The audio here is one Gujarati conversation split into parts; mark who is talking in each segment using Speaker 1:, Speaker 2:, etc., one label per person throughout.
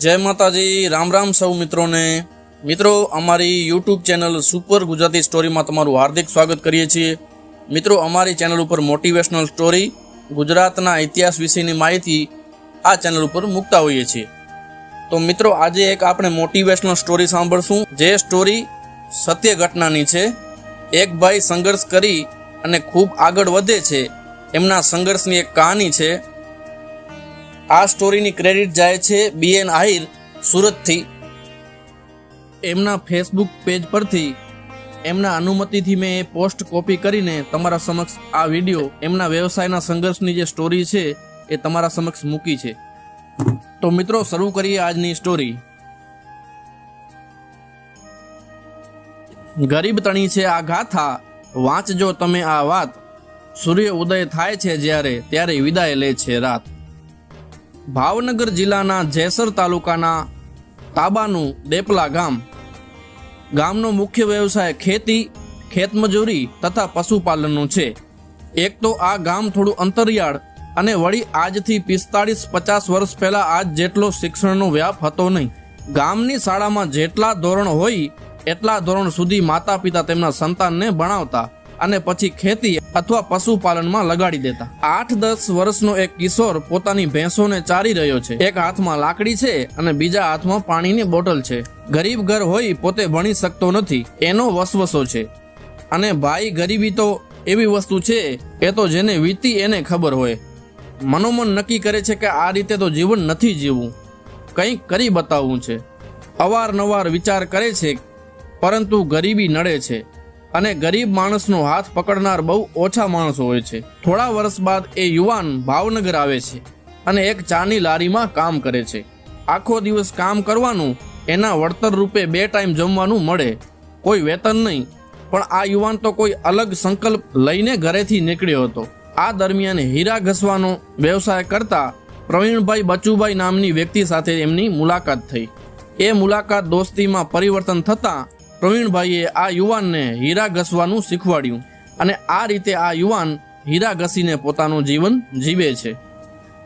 Speaker 1: જય માતાજી, રામ રામ સૌ મિત્રોને. મિત્રો, અમારી યુટ્યુબ ચેનલ સુપર ગુજરાતી સ્ટોરીમાં તમારું હાર્દિક સ્વાગત કરીએ છીએ. મિત્રો, અમારી ચેનલ ઉપર મોટિવેશનલ સ્ટોરી, ગુજરાતના ઇતિહાસ વિશેની માહિતી આ ચેનલ ઉપર મૂકતા હોઈએ છીએ. તો મિત્રો, આજે એક આપણે મોટિવેશનલ સ્ટોરી સાંભળશું. જે સ્ટોરી સત્ય ઘટનાની છે. એક ભાઈ સંઘર્ષ કરી અને ખૂબ આગળ વધે છે. એમના સંઘર્ષની એક કહાની છે. આ સ્ટોરીની ક્રેડિટ જાય છે બીએન આહિર સુરતથી. એમના ફેસબુક પેજ પરથી એમના અનુમતિથી મેં એ પોસ્ટ કોપી કરીને તમારા સમક્ષ આ વીડિયો, એમના વ્યવસાયના સંઘર્ષની જે સ્ટોરી છે એ તમારા સમક્ષ મૂકી છે. તો મિત્રો, શરૂ કરીએ આજની સ્ટોરી. ગરીબ તણી છે આ ગાથા, વાંચજો તમે આ વાત. સૂર્ય ઉદય થાય છે જ્યારે, ત્યારે વિદાય લે છે રાત. ભાવનગર જિલ્લાના જેસર તાલુકાના તાબાનું દેપલા ગામ. ગામનો મુખ્ય વ્યવસાય ખેતી, ખેતમજૂરી તથા પશુપાલનનું છે. એક તો આ ગામ થોડું અંતરિયાળ અને વળી આજથી પિસ્તાળીસ પચાસ વર્ષ પહેલા આજ જેટલો શિક્ષણનો વ્યાપ હતો નહીં. ગામની શાળામાં જેટલા ધોરણ હોય, એટલા ધોરણ સુધી માતા પિતા તેમના સંતાનને ભણાવતા. અને પછી ખેતી અથવા પશુપાલનમાં લગાડી દેતા. આઠ દસ વર્ષનો એક કિશોર પોતાની ભેંસોને ચારી રહ્યો છે. એક હાથમાં લાકડી છે અને બીજા હાથમાં પાણીની બોટલ છે. ગરીબ ઘર હોય પોતે ભણી શકતો નથી. એનો વસવસો છે. અને ભાઈ ગરીબી તો એવી વસ્તુ છે એ તો જેને વીતી એને ખબર હોય. મનોમન નક્કી કરે છે કે આ રીતે તો જીવન નથી જીવવું. કંઈક કરી બતાવવું છે. અવારનવાર વિચાર કરે છે, પરંતુ ગરીબી નડે છે. અને ગરીબ માણસનો હાથ પકડનાર બહુ ઓછા માણસો હોય છે. થોડા વર્ષ બાદ એ યુવાન ભાવનગર આવે છે અને એક ચાની લારીમાં કામ કરે છે. આખો દિવસ કામ કરવાનું, એના વળતર રૂપે બે ટાઈમ જમવાનું મળે. કોઈ વેતન નહીં, પણ આ યુવાન તો કોઈ અલગ સંકલ્પ લઈને ઘરેથી નીકળ્યો હતો. આ દરમિયાન હીરા ઘસવાનો વ્યવસાય કરતા પ્રવીણભાઈ બચુભાઈ નામની વ્યક્તિ સાથે એમની મુલાકાત થઈ. એ મુલાકાત દોસ્તીમાં પરિવર્તન થતાં પ્રવીણભાઈએ આ યુવાનને હીરા ઘસવાનું શીખવાડ્યું અને આ રીતે આ યુવાન હીરા ઘસીને પોતાનું જીવન જીવે છે.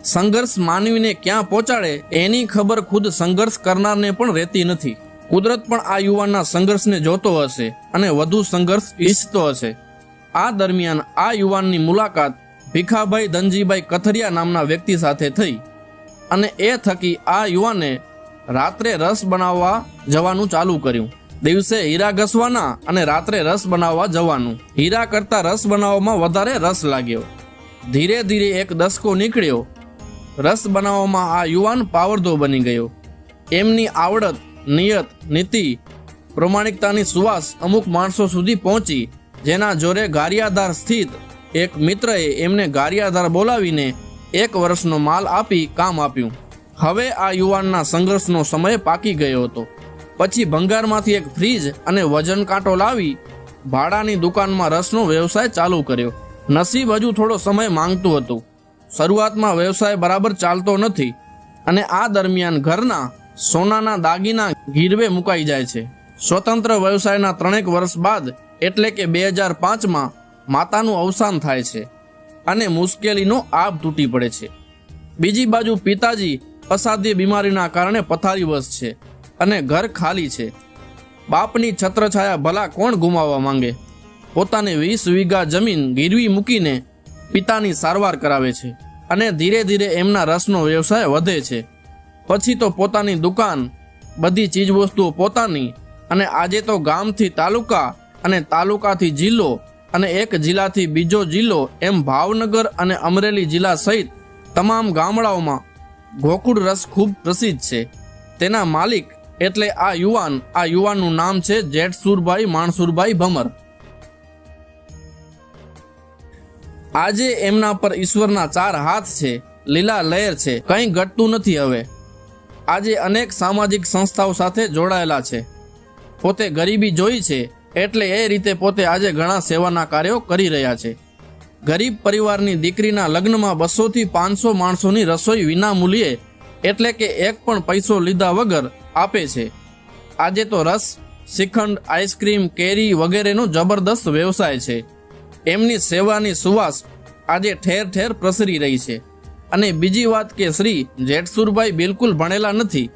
Speaker 1: સંઘર્ષ માનવીને ક્યાં પહોંચાડે એની ખબર ખુદ સંઘર્ષ કરનારને પણ રહેતી નથી. કુદરત પણ આ યુવાનના સંઘર્ષને જોતો હશે અને વધુ સંઘર્ષ ઈચ્છતો હશે. આ દરમિયાન આ યુવાનની મુલાકાત ભીખાભાઈ ધનજીભાઈ કથરિયા નામના વ્યક્તિ સાથે થઈ અને એ થકી આ યુવાને રાત્રે રસ બનાવવા જવાનું ચાલુ કર્યું. દિવસે હીરા ઘસવાના અને રાત્રે રસ બનાવવા જવાનું. હીરા કરતા રસ બનાવવામાં વધારે રસ લાગ્યો. ધીરે ધીરે એક દસકો નીકળ્યો. રસ બનાવવામાં આ યુવાન પાવરધો બની ગયો. એમની આવડત, નિયત, નીતિ, પ્રમાણિકતાની સુવાસ અમુક માણસો સુધી પહોંચી, જેના જોરે ગારિયાધાર સ્થિત એક મિત્રએ એમને ગારિયાધાર બોલાવીને એક વર્ષનો માલ આપી કામ આપ્યું. હવે આ યુવાનના સંઘર્ષનો સમય પાકી ગયો હતો. પછી ભંગારમાંથી એક ફ્રીજ અને વજન કાંટો લાવી ભાડાની દુકાનમાં રસનો વ્યવસાય ચાલુ કર્યો. નસીબ હજુ થોડો સમય માંગતું હતું. શરૂઆતમાં વ્યવસાય બરાબર ચાલતો નથી અને આ દરમિયાન ઘરના સોનાના દાગીના ગીરવે મુકાઈ જાય છે. સ્વતંત્ર વ્યવસાયના ત્રણેક વર્ષ બાદ એટલે કે બે હજાર પાંચમાં માતાનું અવસાન થાય છે અને મુશ્કેલીનો આભ તૂટી પડે છે. બીજી બાજુ પિતાજી અસાધ્ય બીમારીના કારણે પથારીવશ છે. અને ઘર ખાલી છે. બાપની છત્રછાયા ભલા કોણ ગુમાવવા માંગે? પોતાને વીસ વીઘા જમીન ગીરવી મૂકીને પિતાની સારવાર કરાવે છે અને ધીરે ધીરે એમના રસનો વ્યવસાય વધે છે. પછી તો પોતાની દુકાન, બધી ચીજવસ્તુઓ પોતાની અને આજે તો ગામથી તાલુકા અને તાલુકાથી જિલ્લો અને એક જિલ્લાથી બીજો જિલ્લો એમ ભાવનગર અને અમરેલી જિલ્લા સહિત તમામ ગામડાઓમાં ગોકુળ રસ ખૂબ પ્રસિદ્ધ છે. તેના માલિક એટલે આ યુવાન, આ યુવાનનું નામ છે જેટસુરભાઈ માણસુરભાઈ ભમર. આજે એમના પર ઈશ્વરના ચાર હાથ છે, લીલા લહેર છે, કંઈ ઘટતું નથી હવે. આજે અનેક સામાજિક સંસ્થાઓ સાથે જોડાયેલા છે. પોતે ગરીબી જોઈ છે, એટલે એ રીતે પોતે આજે ઘણા સેવાના કાર્યો કરી રહ્યા છે. ગરીબ પરિવારની દીકરીના લગ્નમાં બસોથી પાંચસો માણસોની રસોઈ વિના મૂલ્યે એટલે કે એક પણ પૈસો લીધા વગર આપે છે. આજે તો રસ, શ્રીખંડ આઈસ્ક્રીમ કેરી વગેરેનો જબરદસ્ત વ્યવસાય છે. એમની સેવાની સુવાસ આજે ઠેર ઠેર પ્રસરી રહી છે. અને બીજી વાત કે શ્રી જેઠસુરભાઈ બિલકુલ ભણેલા નથી.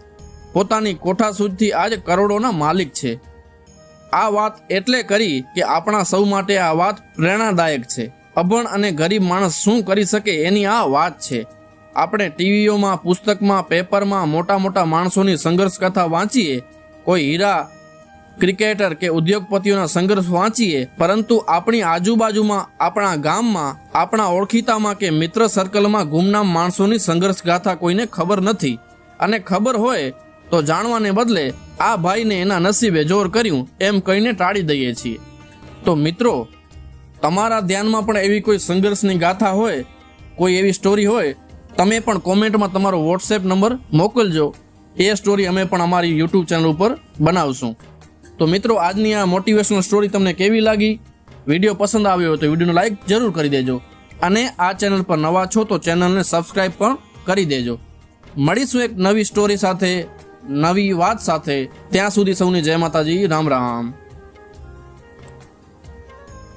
Speaker 1: પોતાની કોઠાસૂજથી આજ કરોડોના માલિક છે. આ વાત એટલે કરી કે આપણા સૌ માટે આ વાત પ્રેરણાદાયક છે. અભણ અને ગરીબ માણસ શું કરી શકે એની આ વાત છે. આપણે ટીવીઓમાં, પુસ્તકમાં, પેપરમાં મોટા મોટા માણસોની સંઘર્ષ કથા વાંચીએ. કોઈ હીરા ક્રિકેટર કે ઉદ્યોગપતિઓના સંઘર્ષ વાંચીએ, પરંતુ આપણી આજુબાજુમાં, આપણા ગામમાં, આપણા ઓળખીતામાં કે મિત્ર સર્કલમાં ગુમનામ માણસોની સંઘર્ષ ગાથા કોઈને ખબર નથી. અને ખબર હોય તો જાણવાને બદલે આ ભાઈને એના નસીબે જોર કર્યું, એમ કહીને ટાળી દઈએ છીએ. તો મિત્રો, તમારા ધ્યાનમાં પણ એવી કોઈ સંઘર્ષની ગાથા હોય? કોઈ એવી સ્ટોરી હોય? તમે પણ કોમેન્ટમાં તમારો વોટ્સએપ નંબર મોકલજો. એ સ્ટોરી અમે પણ અમારી યુટ્યુબ ચેનલ ઉપર બનાવશું. તો મિત્રો, આજની આ મોટિવેશનલ સ્ટોરી તમને કેવી લાગી? વીડિયો પસંદ આવ્યો હોય તો વિડીયોને લાઇક જરૂર કરી દેજો. અને આ ચેનલ પર નવા છો તો ચેનલને સબસ્ક્રાઈબ પણ કરી દેજો. મળીશું એક નવી સ્ટોરી સાથે, નવી વાત સાથે. ત્યાં સુધી સૌની જય માતાજી, રામ રામ.